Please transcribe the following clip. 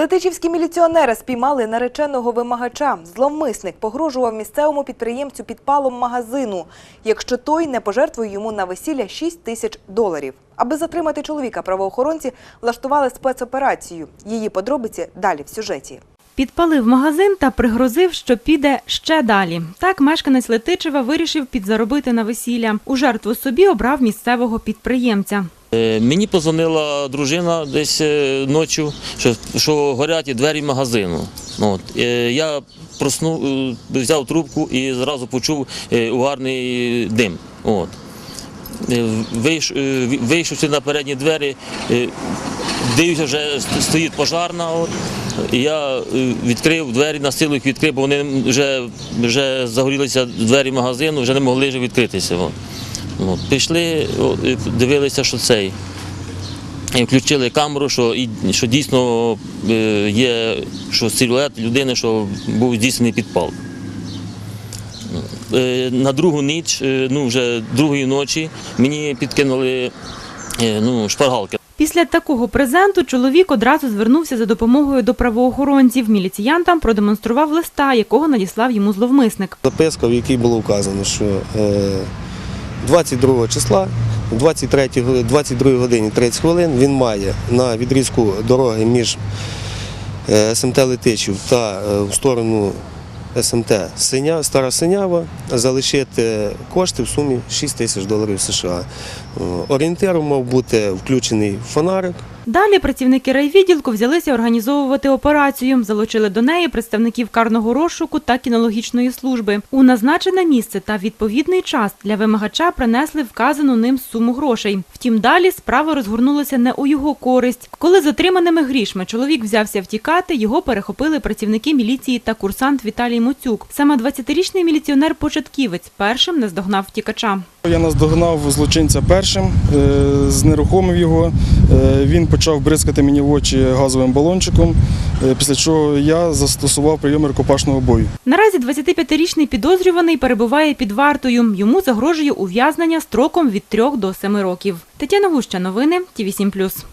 Летичівські міліціонери спіймали нареченого вимагача. Зловмисник погрожував місцевому підприємцю підпалом магазину, якщо той не пожертвує йому на весілля 6 тисяч доларів. Аби затримати чоловіка, правоохоронці влаштували спецоперацію. Її подробиці далі в сюжеті. Підпалив магазин та пригрозив, що піде ще далі. Так мешканець Летичева вирішив підзаробити на весілля. У жертву собі обрав місцевого підприємця. Е, Мені позвонила дружина десь е, ночі, що, що горять двері магазину. От. Е, Я проснув, взяв трубку і зразу почув угарний дим. От. Вийш, вийшовши на передні двері, дивлюся, вже стоїть пожарна. От. Я відкрив двері, на силу їх відкрив, бо вони вже, вже загорілися двері магазину, вже не могли вже відкритися. От. От, пішли, дивилися, що цей. І включили камеру, що, і, що дійсно е, є що силует людини, що був здійснений підпал. Е, На другу ніч, е, ну вже другої ночі, мені підкинули е, ну, шпаргалки. Після такого презенту чоловік одразу звернувся за допомогою до правоохоронців. Міліціянтам продемонстрував листа, якого надіслав йому зловмисник. Записка, в якій було вказано, що е, 22 числа, 23, го- 22 годині 30 хвилин він має на відрізку дороги між е, СМТ Летичів та е, в сторону СМТ Синя, Стара Синява залишити кошти в сумі 6 тисяч доларів США. Е, Орієнтиром мав бути включений фонарик. Далі працівники райвідділку взялися організовувати операцію. Залучили до неї представників карного розшуку та кінологічної служби. У назначене місце та відповідний час для вимагача принесли вказану ним суму грошей. Втім, далі справа розгорнулася не у його користь. Коли затриманими грішми чоловік взявся втікати, його перехопили працівники міліції та курсант Віталій Моцюк. Саме 20-річний міліціонер-початківець першим наздогнав втікача. Я наздогнав злочинця першим, е, знерухомив його. Е, Він почав бризкати мені в очі газовим балончиком, е, після чого я застосував прийоми рукопашного бою. Наразі 25-річний підозрюваний перебуває під вартою. Йому загрожує ув'язнення строком від 3 до 7 років. Тетяна Гуща, новини, ТІВІ 7+.